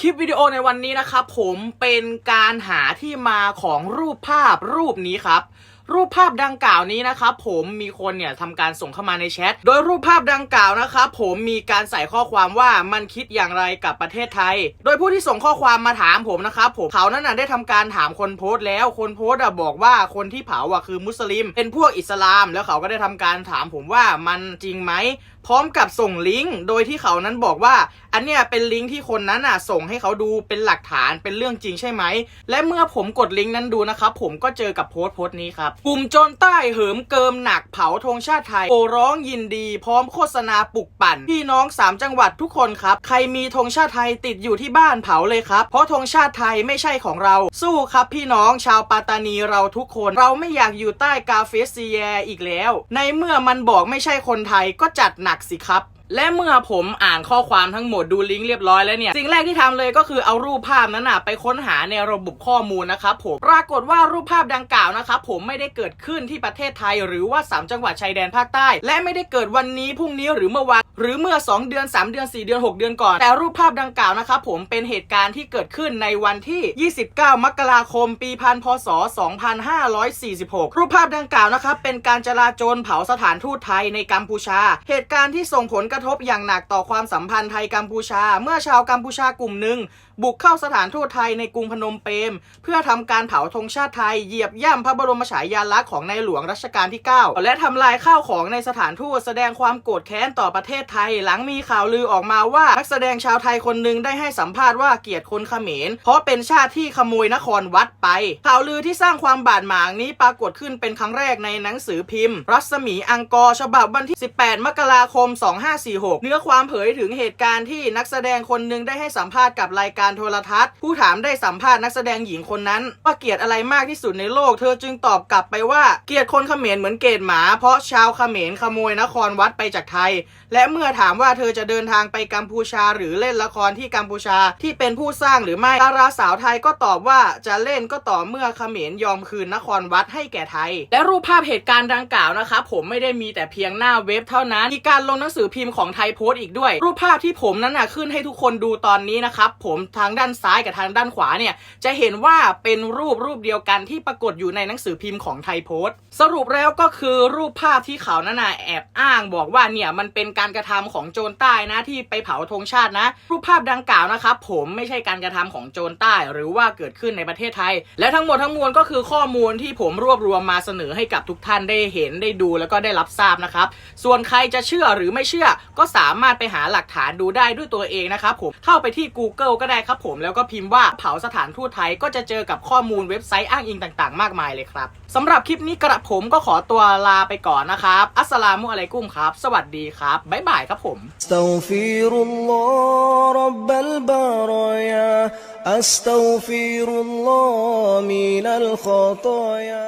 คลิปวิดีโอในวันนี้นะครับผมเป็นการหาที่มาของรูปภาพรูปนี้ครับ รูปภาพดังกล่าวนี้นะครับผมมีคนเนี่ยทำการส่งเข้ามาในแชทโดยรูปภาพดังกล่าวนะครับผมมีการใส่ข้อความว่ามันคิดอย่างไรกับประเทศไทย โดยผู้ที่ส่งข้อความมาถามผมนะครับผมเขานั้นน่ะได้ทำการถามคนโพสต์แล้ว คนโพสต์อะบอกว่าคนที่เผาอะคือมุสลิม เป็นพวกอิสลาม แล้วเขาก็ได้ทำการถามผมว่ามันจริงไหม พร้อมกับส่งลิงก์โดยที่เขานั้นบอกว่า อันเนี้ยเป็นลิงก์ที่คนนั้นอะส่งให้เขาดูเป็นหลักฐานเป็นเรื่องจริงใช่ไหม และเมื่อผมกดลิงก์นั้นดูนะครับ ผมก็เจอกับโพสต์โพสต์นี้ครับกลุ่มโจรใต้เหิมเกิมหนักเผาธงชาติไทยโอร้องยินดี พร้อมโฆษณาปลุกปั่นพี่น้อง 3 จังหวัดทุกคนครับ ใครมีธงชาติไทยติดอยู่ที่บ้านเผาเลยครับ เพราะธงชาติไทยไม่ใช่ของเรา สู้ครับพี่น้องชาวปัตตานีเราทุกคน เราไม่อยากอยู่ใต้กาเฟสซีแยอีกแล้ว ในเมื่อมันบอกไม่ใช่คนไทยก็จัดหนักสิครับ และเมื่อผมอ่านข้อความทั้งหมดดูลิงก์เรียบร้อยแล้วเนี่ย สิ่งแรกที่ทำเลยก็คือเอารูปภาพนั้นนะไปค้นหาในระบบข้อมูลนะครับผมปรากฏว่ารูปภาพดังกล่าวนะครับผมไม่ได้เกิดขึ้นที่ประเทศไทย หรือว่า 3 จังหวัดชายแดนภาคใต้ และไม่ได้เกิดวันนี้พรุ่งนี้หรือเมื่อวานหรือเมื่อ 2 เดือน 3 เดือน 4 เดือน 6 เดือนก่อน แต่รูปภาพดังกล่าวนะครับผมเป็นเหตุการณ์ที่เกิดขึ้นในวันที่ 29 มกราคม ปีพันพศ 2546 รูปภาพดังกล่าวนะครับเป็นการจลาจลเผาสถานทูตไทยในกัมพูชา เหตุการณ์ที่ส่งผลกระทบอย่างหนักต่อความสัมพันธ์ไทยกัมพูชา เมื่อชาวกัมพูชากลุ่มหนึ่ง บุกเข้าสถานทูตไทยในกรุงพนมเปญเพื่อทำการเผาธงชาติไทยเหยียบย่ำพระบรมฉายาลักษณ์ของในหลวงรัชกาลที่ 9 และทำลายข้าวของในสถานทูตแสดงความโกรธแค้นต่อประเทศไทย หลังมีข่าวลือออกมาว่านักแสดงชาวไทยคนหนึ่งได้ให้สัมภาษณ์ว่าเกลียดคนเขมร เพราะเป็นชาติที่ขโมยนครวัดไป ข่าวลือที่สร้างความบาดหมางนี้ปรากฏขึ้นเป็นครั้งแรกในหนังสือพิมพ์ รัศมีอังกอร์ฉบับวันที่ 18 มกราคม 25 2546 เนื้อความเผยถึงเหตุการณ์ที่นักแสดงคนหนึ่งได้ให้สัมภาษณ์กับรายการโทรทัศน์ ผู้ถามได้สัมภาษณ์นักแสดงหญิงคนนั้น ว่าเกลียดอะไรมากที่สุดในโลก เธอจึงตอบกลับไปว่าเกลียดคนเขมรเหมือนเกลียดหมา เพราะชาวเขมรขโมยนครวัดไปจากไทย และเมื่อถามว่าเธอจะเดินทางไปกัมพูชา หรือเล่นละครที่กัมพูชาที่เป็นผู้สร้างหรือไม่ดาราสาวไทยก็ตอบว่าจะเล่นก็ต่อเมื่อเขมรยอมคืนนครวัดให้แก่ไทย และรูปภาพเหตุการณ์ดังกล่าวนะครับผมไม่ได้มีแต่เพียงหน้าเว็บเท่านั้นมีการลงหนังสือพิมพ์ของไทยโพสต์อีกด้วย รูปภาพที่ผมนั้นน่ะขึ้นให้ทุกคนดูตอนนี้นะครับผมทางด้านซ้ายกับทางด้านขวาเนี่ยจะเห็นว่าเป็นรูปรูปเดียวกันที่ปรากฏอยู่ในหนังสือพิมพ์ของไทยโพสต์ สรุปแล้วก็คือรูปภาพที่เขานั่นน่ะแอบอ้างบอกว่าเนี่ยมันเป็นการกระทำของโจรใต้นะที่ไปเผาธงชาตินะ รูปภาพดังกล่าวนะครับผมไม่ใช่การกระทำของโจรใต้ หรือว่าเกิดขึ้นในประเทศไทย และทั้งหมดทั้งมวลก็คือข้อมูลที่ผมรวบรวมมาเสนอให้กับทุกท่านได้เห็นได้ดูแล้วก็ได้รับทราบนะครับส่วนใครจะเชื่อหรือไม่เชื่อก็สามารถไปหาหลักฐานดูได้ด้วยตัวเองนะครับผมเข้าไปที่ Google ก็ได้ครับผมแล้วก็พิมพ์ว่าเผาสถานทูตไทยก็จะเจอกับข้อมูลเว็บไซต์อ้างอิงต่างๆ มากมายเลยครับสำหรับคลิปนี้กระผมก็ขอตัวลาไปก่อนนะครับ อัสลามุอะลัยกุมครับ สวัสดีครับบ๊ายบายครับผม استغفر الله رب البرايا أستغفر الله من الخطايا